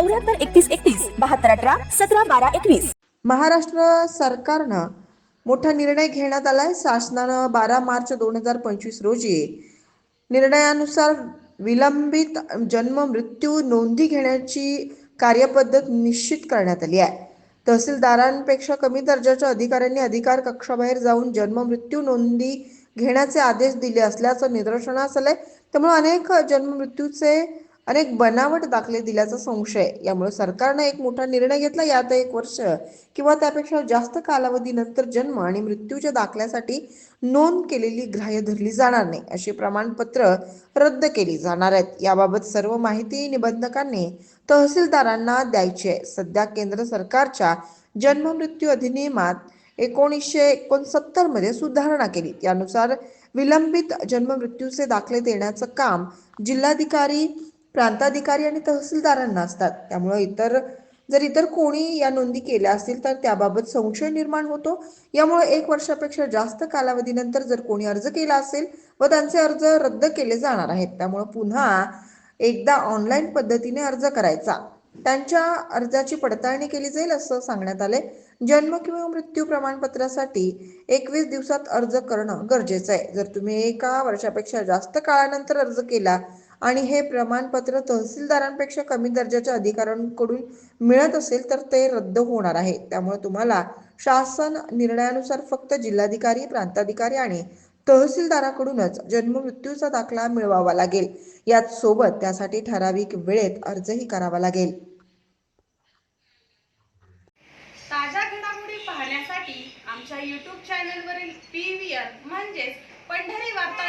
चौऱ्याहत्तर एकतीस एकतीस बहात्तर अठरा सतरा बारा एकवीस. महाराष्ट्र सरकारनं मोठा निर्णय घेण्यात आलाय. शासनानं बारा मार्च दोन हजार पंचवीस रोजी निर्णयानुसार विलंबित जन्म मृत्यू नोंदी घेण्याची कार्यपद्धत निश्चित करण्यात आली आहे. तहसीलदारांपेक्षा कमी दर्जाच्या अधिकाऱ्यांनी अधिकार कक्षाबाहेर जाऊन जन्म मृत्यू नोंदी घेण्याचे आदेश दिले असल्याचं निदर्शनास आलंय. त्यामुळे अनेक जन्म मृत्यूचे अनेक बनावट दाखले दिल्याचा संशय. यामुळे सरकारनं एक मोठा निर्णय घेतला. यात एक वर्ष किंवा त्यापेक्षा जास्त कालावधीनंतर जन्म आणि मृत्यूच्या दाखल्यासाठी नोंद केलेली ग्राह्य धरली जाणार नाही अशी प्रमाणपत्र रद्द केली जाणार आहेत. याबाबत सर्व माहिती निबंधकांनी तहसीलदारांना द्यायची. आहे सध्या केंद्र सरकारच्या जन्म मृत्यू अधिनियमात एकोणीसशे एकोणसत्तरमध्ये सुधारणा केली. त्यानुसार विलंबित जन्म मृत्यूचे दाखले देण्याचं काम जिल्हाधिकारी प्रांताधिकारी आणि तहसीलदारांना असतात. त्यामुळे इतर जर इतर कोणी या नोंदी केल्या असतील तर त्याबाबत संशय निर्माण होतो. यामुळे एक वर्षापेक्षा जास्त कालावधीनंतर जर कोणी अर्ज केला असेल व त्यांचे अर्ज रद्द केले जाणार आहेत त्यामुळे पुन्हा एकदा ऑनलाईन पद्धतीने अर्ज करायचा. त्यांच्या अर्जाची पडताळणी केली जाईल असं सांगण्यात आले जन्म किंवा मृत्यू प्रमाणपत्रासाठी एकवीस दिवसात अर्ज करणं गरजेचं आहे. जर तुम्ही एका वर्षापेक्षा जास्त काळानंतर अर्ज केला आणि हे प्रमाणपत्र तहसीलदारांपेक्षा कमी दर्जाच्या अधिकाऱ्यांकडून मिळत असेल तर ते रद्द होणार आहे. त्यामुळे तुम्हाला शासन निर्णयानुसार फक्त जिल्हाधिकारी प्रांताधिकारी आणि तहसीलदाराकडूनच जन्म मृत्यूचा दाखला मिळवावा लागेल. यात सोबत त्यासाठी ठराविक वेळेत अर्जही करावा लागेल. ताज्या घडामोडी पाहण्यासाठी आमच्या युट्यूब चॅनलवरील पी व्ही आर म्हणजेच पंढरी वार्ता